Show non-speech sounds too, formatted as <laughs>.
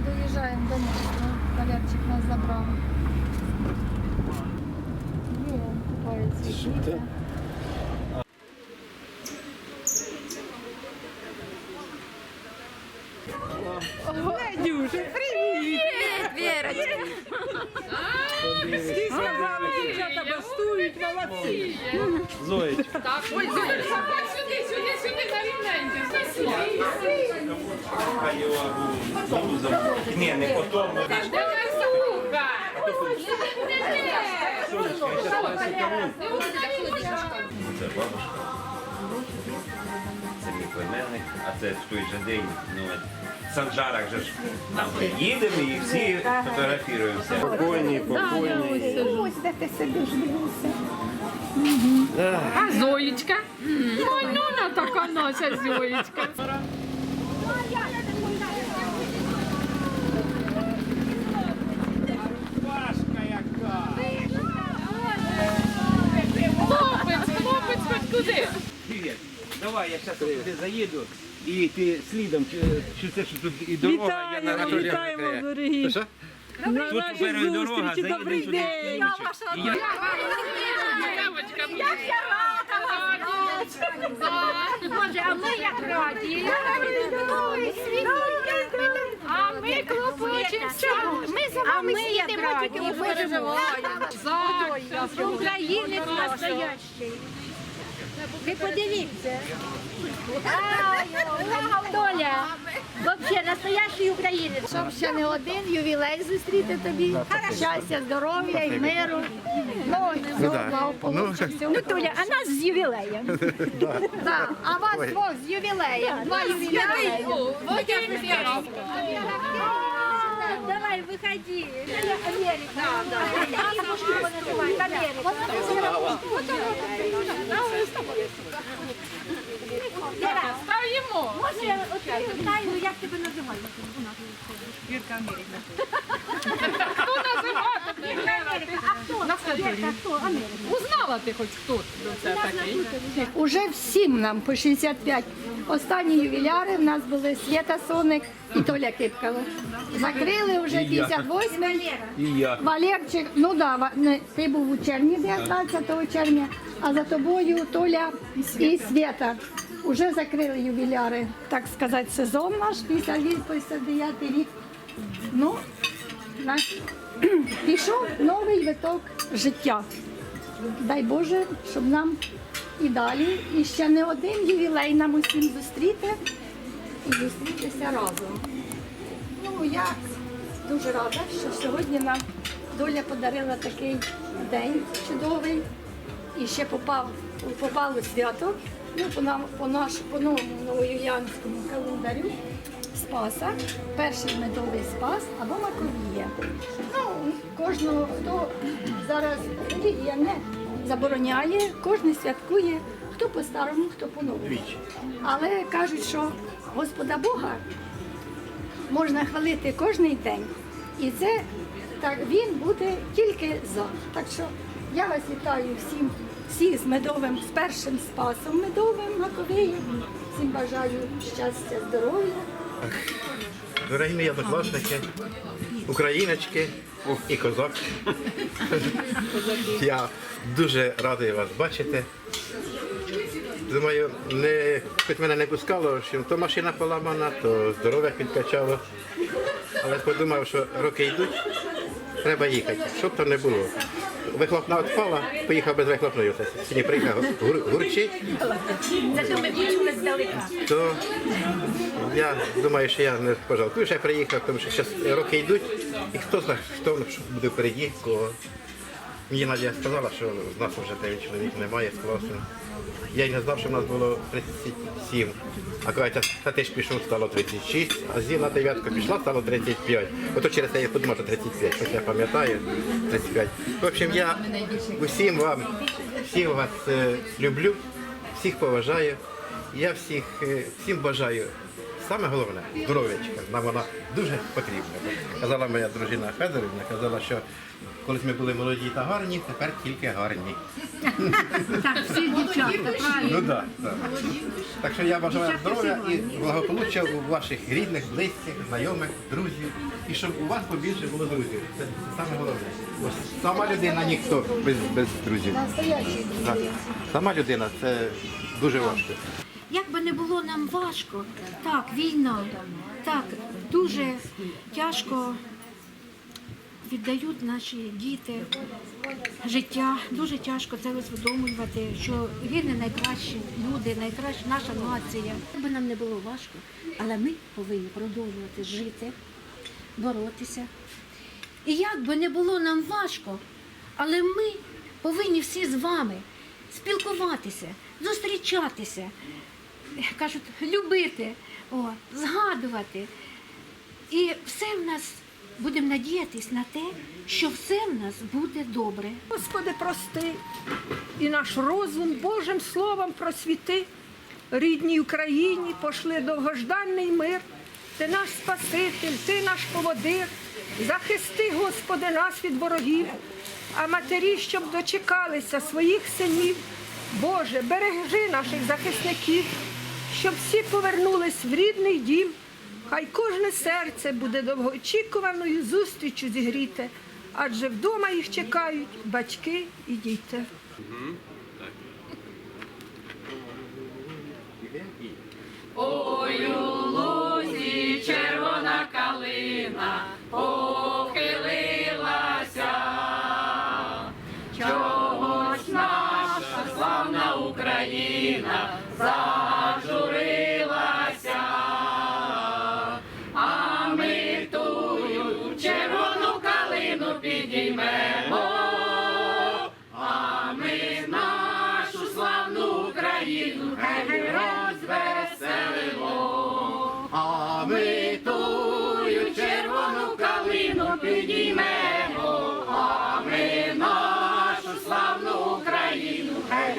Провожаємо до міста. Валерчик нас забрав. Є, купаються Надюша, привіт! Вірочка. Скільки вам дівчата бастують, молодці! Зоєчка. Ой, Зоя, сюди, сюди, сюди, на рівненько. Хай його знову забув. Ні, не потім. Давай, сука. Це бабушка. Це мій племенник, а це в той же день. Ну, Санжарах же ж там ми їдемо і всі фотографіруємося. Покойні, покойні. Ось де ти сидиш, дивися. А Зоєчка? Ой, ну на така наша Зоєчка. Хлопець, хлопець, хоч куди. Привіт. Давай, я зараз туди заїду. І ти слідом, чи, чи це що тут і дорога, я на Вітаємо, Анатолія вітаємо, накриє. дорогі! Що? На Тут нашій попереду дорога, зустрічі, заїдемо добрий туди. день! Я- Девочка, Боже, а ми як раді. А ми клопочемося. Ми за вами їдемо, тільки ми переживаємо. Українець настоящий. Ви подивіться. Толя, взагалі настоящий українець. Щоб ще не один ювілей зустріти тобі. Щастя, здоров'я і миру. Ну, благополуччя, всього. Ну, Толя, а нас з ювілеєм. <laughs> Да, А вас двох з ювілеєм. Два ювілеї. Давай, выходи. Америка. Бабушку называют Америка. Ставимо. може я от я питаю, як тебе називають? Вірка. Америка. Узнала ти хоч хто це такий? Уже всім нам по 65. Останні ювіляри в нас були Свята Соник і Толя Кипкала. Закрили вже 58-й. І я. Валерчик, ну да, Ва- не, ти був у червні 19 червня, а за тобою Толя і Свята. Уже закрили ювіляри, так сказати, сезон наш 58 рік. Ну, наш пішов новий виток життя. Дай Боже, щоб нам і далі, і ще не один ювілей нам усім зустріти і зустрітися разом. Ну, я дуже рада, що сьогодні нам доля подарила такий день чудовий і ще попав, попало свято ну, по, нам, по, наш, по новому новоюліанському календарю Спаса, перший медовий спас або Маковія. Ну, кожного, хто зараз релігія не забороняє, кожен святкує, хто по-старому, хто по-новому. Але кажуть, що Господа Бога можна хвалити кожен день. І це так він буде тільки за. Так що я вас вітаю всім, всіх з медовим, з першим спасом медовим Маковиєм. Всім бажаю щастя, здоров'я. Дорогі мої однокласники, україночки і козак. Я дуже радий вас бачити. Думаю, не, хоч мене не пускало, що то машина поламана, то здоров'я підкачало. Але подумав, що роки йдуть, треба їхати, щоб то не було. Вихлопна відпала, поїхав без вихлопної. Сьогодні приїхав гур, гурчить, Зато ми почули здалека. то я думаю, що я не пожалкую, що я приїхав, тому що зараз роки йдуть, і хто знає, хто буде впереді, кого. Мені Надія сказала, що в нас вже 9 чоловік немає з. Я й не знав, що в нас було 37. А коли та теж пішов, стало 36, а зі на дев'ятку пішла, стало 35. Ото через це я подумав, що 35, хоч я пам'ятаю 35. В общем, я усім вам, всім вас е, люблю, всіх поважаю. Я всіх, е, всім бажаю саме головне здоров'ячка. Нам вона дуже потрібна. Казала моя дружина Федорівна, казала, що колись ми були молоді та гарні, тепер тільки гарні. Так, всі дівчата, правильно. Ну так, так. Так що я бажаю здоров'я і благополуччя у ваших рідних, близьких, знайомих, друзів. І щоб у вас побільше було друзів. Це саме головне. Ось сама людина ніхто без, без друзів. Настоящий. Так. Сама людина це дуже важко. Би не було нам важко, так, війна, так, дуже тяжко віддають наші діти життя. Дуже тяжко це усвідомлювати, що гине найкращі люди, найкраща наша нація. Як би нам не було важко, але ми повинні продовжувати жити, боротися. І як би не було нам важко, але ми повинні всі з вами спілкуватися, зустрічатися, кажуть, любити, о, згадувати. І все в нас будемо надіятись на те, що все в нас буде добре. Господи, прости, і наш розум Божим Словом просвіти. Рідній Україні пошли довгожданий мир. Ти наш Спаситель, ти наш поводир. Захисти, Господи, нас від ворогів, а матері, щоб дочекалися своїх синів. Боже, бережи наших захисників, щоб всі повернулись в рідний дім. Хай кожне серце буде довгоочікуваною зустрічю зігріте, адже вдома їх чекають батьки і діти. червона калина похилилася. Чогось наша славна Україна Україну хай розвеселимо. А ми тую червону калину підіймемо, а ми нашу славну Україну хай